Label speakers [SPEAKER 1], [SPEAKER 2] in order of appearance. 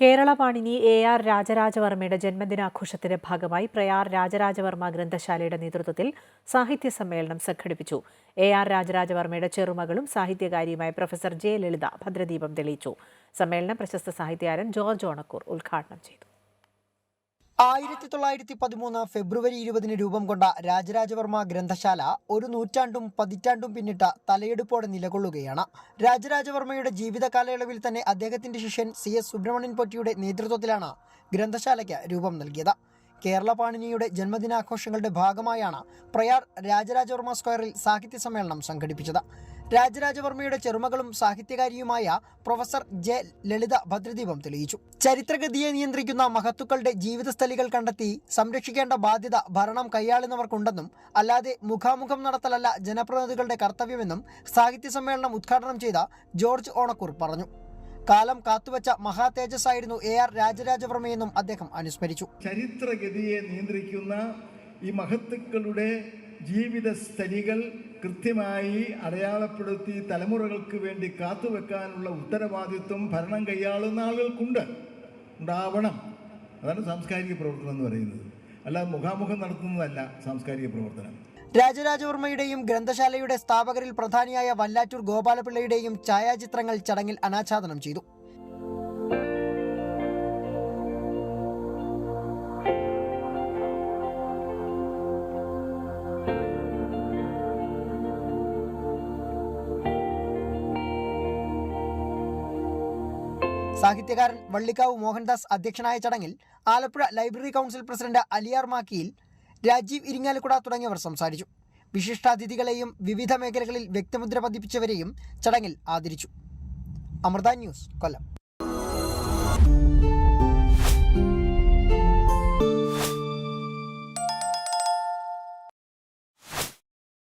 [SPEAKER 1] Kerala Panini A R രാജരാജവർമ്മയുടെ ജന്മദിനാഘോഷത്തിന്റെ ഭാഗമായി പ്രയാർ രാജരാജവർമ്മ ഗ്രന്ഥശാലയുടെ നേതൃത്വത്തിൽ സാഹിത്യ സമ്മേളനം സംഘടിപ്പിച്ചു. എ ആർ രാജരാജവർമ്മയുടെ ചെറുമകളും സാഹിത്യകാരിയുമായ പ്രൊഫസർ ജെ ലളിത ഭദ്രദീപം തെളിയിച്ചു. സമ്മേളനം പ്രശസ്ത സാഹിത്യകാരൻ ജോർജ് ഓണക്കൂർ ഉദ്ഘാടനം ചെയ്തു.
[SPEAKER 2] ആയിരത്തി തൊള്ളായിരത്തി പതിമൂന്ന് ഫെബ്രുവരി ഇരുപതിന് രൂപം കൊണ്ട രാജരാജവർമ്മ ഗ്രന്ഥശാല ഒരു നൂറ്റാണ്ടും പതിറ്റാണ്ടും പിന്നിട്ട തലയെടുപ്പോടെ നിലകൊള്ളുകയാണ്. രാജരാജവർമ്മയുടെ ജീവിത കാലയളവിൽ തന്നെ അദ്ദേഹത്തിന്റെ ശിഷ്യൻ സി എസ് സുബ്രഹ്മണ്യൻ പൊറ്റിയുടെ നേതൃത്വത്തിലാണ് ഗ്രന്ഥശാലയ്ക്ക് രൂപം നൽകിയത്. കേരള പാണിനിയുടെ ജന്മദിനാഘോഷങ്ങളുടെ ഭാഗമായാണ് പ്രയാർ രാജരാജവർമ്മ സ്ക്വയറിൽ സാഹിത്യ സമ്മേളനം സംഘടിപ്പിച്ചത്. രാജരാജവർമ്മയുടെ ചെറുമകളും സാഹിത്യകാരിയുമായ പ്രൊഫസർ ജെ ലളിത ഭദ്രദീപം തെളിയിച്ചു. ചരിത്രഗതിയെ നിയന്ത്രിക്കുന്ന മഹത്തുക്കളുടെ ജീവിതസ്ഥലികൾ കണ്ടെത്തി സംരക്ഷിക്കേണ്ട ബാധ്യത ഭരണം കൈയാളുന്നവർക്കുണ്ടെന്നും അല്ലാതെ മുഖാമുഖം നടത്തലല്ല ജനപ്രതിനിധികളുടെ കർത്തവ്യമെന്നും സാഹിത്യ സമ്മേളനം ഉദ്ഘാടനം ചെയ്ത ജോർജ് ഓണക്കൂർ പറഞ്ഞു. കാലം കാത്തുവച്ച മഹാ തേജസ്സായിരുന്നു എ ആർ രാജരാജവർമ്മയെന്നും അദ്ദേഹം അനുസ്മരിച്ചു.
[SPEAKER 3] ചരിത്രഗതിയെ നിയന്ത്രിക്കുന്ന ഈ മഹത്തുക്കളുടെ ജീവിത സ്ഥലികൾ കൃത്യമായി അടയാളപ്പെടുത്തി തലമുറകൾക്ക് വേണ്ടി കാത്തുവെക്കാനുള്ള ഉത്തരവാദിത്വം ഭരണം കൈയാളുന്ന ആളുകൾക്കുണ്ട്. ഉണ്ടാവണം. അതാണ് സാംസ്കാരിക പ്രവർത്തനം എന്ന് പറയുന്നത്. അല്ലാതെ മുഖാമുഖം നടത്തുന്നതല്ല സാംസ്കാരിക പ്രവർത്തനം.
[SPEAKER 2] രാജരാജവർമ്മയുടെയും ഗ്രന്ഥശാലയുടെ സ്ഥാപകരിൽ പ്രധാനിയായ വല്ലാറ്റൂർ ഗോപാലപിള്ളയുടെയും ഛായാചിത്രങ്ങൾ ചടങ്ങിൽ അനാച്ഛാദനം ചെയ്തു. സാഹിത്യകാരൻ വള്ളിക്കാവ് മോഹൻദാസ് അധ്യക്ഷനായ ചടങ്ങിൽ Alappuzha library council president Aliyar Makkiyil Rajeev Irinjalakuda തുടങ്ങിയവർ സംസാരിച്ചു. വിശിഷ്ടാതിഥികളെയും വിവിധ മേഖലകളിൽ വ്യക്തിമുദ്ര പതിപ്പിച്ചവരെയും ചടങ്ങിൽ ആദരിച്ചു. അമൃത ന്യൂസ് കൊല്ലം.